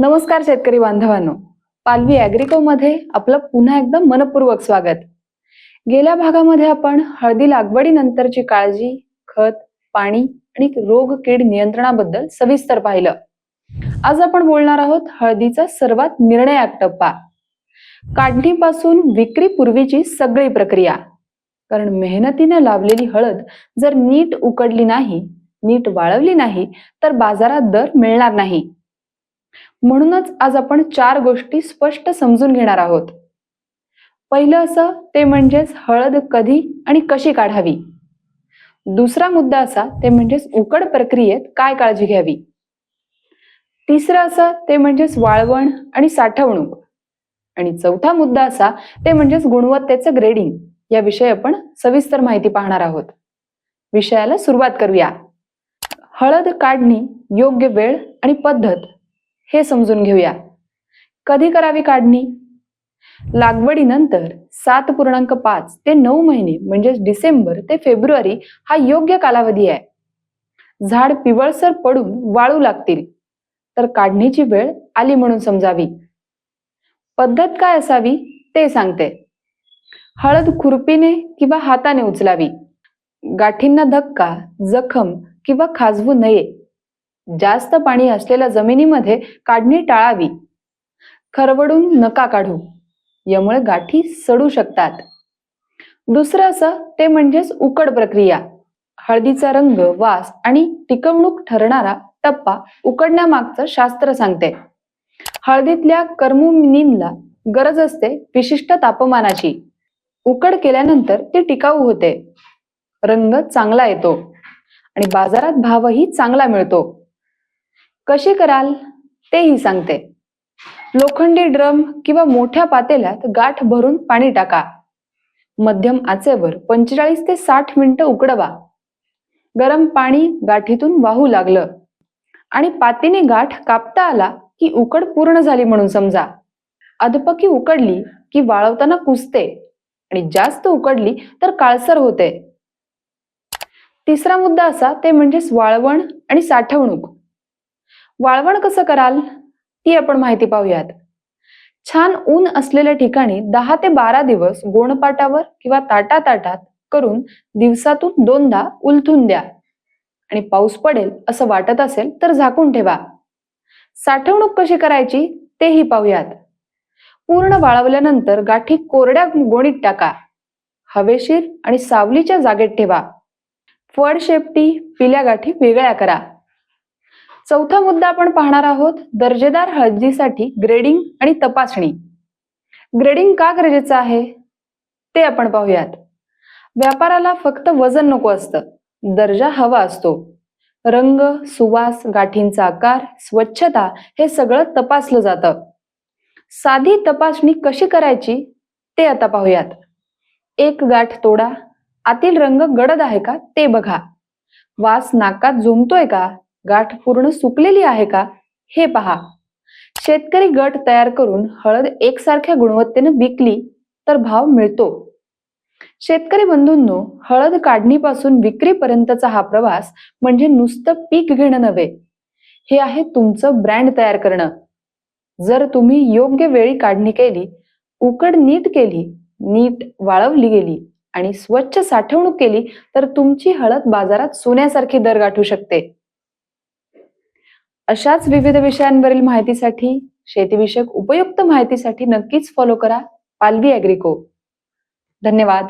नमस्कार शेतकरी बांधवांनो. पालवी अॅग्रिको मध्ये आपलं पुन्हा एकदा मनपूर्वक स्वागत. गेल्या भागामध्ये आपण हळदी लागवडीनंतरची काळजी खत पाणी आणि रोग कीड नियंत्रणाबद्दल सविस्तर पाहिलं. आज आपण बोलणार आहोत हळदीचा सर्वात निर्णायक टप्पा. काढणीपासून विक्रीपूर्वीची सगळी प्रक्रिया. कारण मेहनतीने लावलेली हळद जर नीट उकडली नाही नीट वाळवली नाही तर बाजारात दर मिळणार नाही. म्हणूनच आज आपण चार गोष्टी स्पष्ट समजून घेणार आहोत. पहिलं असं ते म्हणजेच हळद कधी आणि कशी काढावी? दुसरा मुद्दा असा ते म्हणजेच उकड प्रक्रियेत काय काळजी घ्यावी? तिसरं असं ते म्हणजेच वाळवण आणि साठवणूक. आणि चौथा मुद्दा असा ते म्हणजेच गुणवत्तेचं ग्रेडिंग याविषयी आपण सविस्तर माहिती पाहणार आहोत. विषयाला सुरुवात करूया. हळद काढणी योग्य वेळ आणि पद्धत. हे समजून घेऊया. कधी करावी काढणी? लागवडीनंतर सात पूर्णांक पाच ते नऊ महिने म्हणजेच डिसेंबर ते फेब्रुवारी हा योग्य कालावधी आहे. झाड पिवळसर पडून वाळू लागतील. तर काढणीची वेळ आली म्हणून समजावी. पद्धत काय असावी? ते सांगते. हळद खुरपीने किंवा हाताने उचलावी. गाठींना धक्का जखम किंवा खाजवू नये. जास्त पाणी असलेल्या जमिनीमध्ये काढणी टाळावी. खरवडून नका काढू. यामुळे गाठी सडू शकतात. दुसरं असं ते म्हणजेच उकड प्रक्रिया. हळदीचा रंग वास आणि टिकवणूक ठरणारा टप्पा उकडण्यामागचं शास्त्र सांगते. हळदीतल्या कर्मुमिनींना गरज असते विशिष्ट तापमानाची. उकड केल्यानंतर ती टिकाऊ होते. रंग चांगला येतो. आणि बाजारात भावही चांगला मिळतो. कशी कराल? तेही सांगते. लोखंडी ड्रम किंवा मोठ्या पातेल्यात गाठ भरून पाणी टाका. मध्यम आचेवर पंचेचाळीस ते साठ मिनिटं उकडवा. गरम पाणी गाठीतून वाहू लागलं. आणि पातीने गाठ कापता आला की उकड पूर्ण झाली म्हणून समजा. अधपकी उकडली की वाळवताना कुसते आणि जास्त उकडली तर काळसर होते. तिसरा मुद्दा असा ते म्हणजेच वाळवण आणि साठवणूक. वाळवण कसं कराल ती आपण माहिती पाहूयात. छान ऊन असलेल्या ठिकाणी दहा ते बारा दिवस गोणपाटावर किंवा ताटा ताटात करून दिवसातून दोनदा उलथून द्या. आणि पाऊस पडेल असं वाटत असेल तर झाकून ठेवा. साठवणूक कशी करायची तेही पाहूयात. पूर्ण वाळवल्यानंतर गाठी कोरड्या गोणीत टाका. हवेशीर आणि सावलीच्या जागेत ठेवा. फळ शेपटी पिल्या गाठी वेगळ्या करा. चौथा मुद्दा आपण पाहणार आहोत दर्जेदार हळदीसाठी ग्रेडिंग आणि तपासणी. ग्रेडिंग का गरजेचं आहे? ते आपण पाहूयात. व्यापाराला फक्त वजन नको असतं दर्जा हवा असतो. रंग सुवास गाठींचा आकार स्वच्छता हे सगळं तपासलं जातं. साधी तपासणी कशी करायची? ते आता पाहूयात. एक गाठ तोडा आतील रंग गडद आहे का? ते बघा. वास नाकात झुमतोय का? गाठ पूर्ण सुकलेली आहे का? हे पहा. शेतकरी गट तयार करून हळद एकसारख्या गुणवत्तेने विकली तर भाव मिळतो. शेतकरी बंधूंनो हळद काढणीपासून विक्रीपर्यंतचा हा प्रवास म्हणजे नुसतं पीक घेणं नव्हे. हे आहे तुमचं ब्रँड तयार करणं. जर तुम्ही योग्य वेळी काढणी केली उकड नीट केली नीट वाळवली गेली आणि स्वच्छ साठवणूक केली तर तुमची हळद बाजारात सोन्यासारखी दर गाठू शकते. अशाच विविध विषयांवरील माहितीसाठी शेतीविषयक उपयुक्त माहितीसाठी नक्कीच फॉलो करा. पालवी अॅग्रिको धन्यवाद.